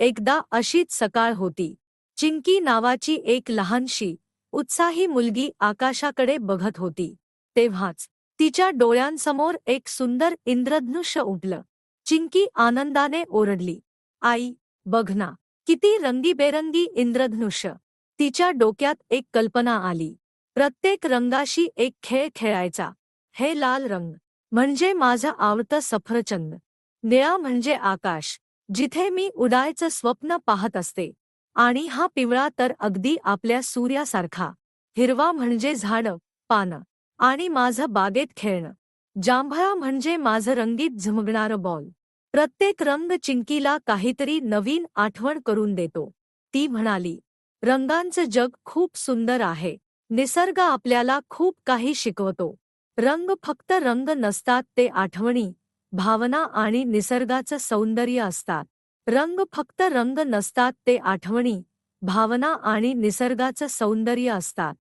एकदा अशीच सकाळ होती. चिंकी नावाची एक लहानशी उत्साही मुलगी आकाशाकडे बघत होती. तेव्हाच तिच्या डोळ्यांसमोर एक सुंदर इंद्रधनुष्य उठलं. चिंकी आनंदाने ओरडली आई बघ ना किती रंगीबेरंगी इंद्रधनुष्य. तिच्या डोक्यात एक कल्पना आली. प्रत्येक रंगाशी एक खेळ खेळायचा. हे लाल रंग म्हणजे माझं आवडतं सफरचंद. निळा म्हणजे आकाश. जिथे मी उडायचं स्वप्न पाहत असते. आणि हा पिवळा तर अगदी आपल्या सूर्यासारखा. हिरवा म्हणजे झाडं पानं. आणि माझं बागेत खेळणं. जांभळा म्हणजे माझं रंगीत झमगणारं बॉल. प्रत्येक रंग चिंकीला काहीतरी नवीन आठवण करून देतो. ती म्हणाली रंगांचं जग खूप सुंदर आहे. निसर्ग आपल्याला खूप काही शिकवतो. रंग फक्त रंग नसतात ते आठवणी भावना आणि निसर्गाचं सौंदर्य असतात. रंग फक्त रंग नसतात ते आठवणी भावना आणि निसर्गाचं सौंदर्य असतात.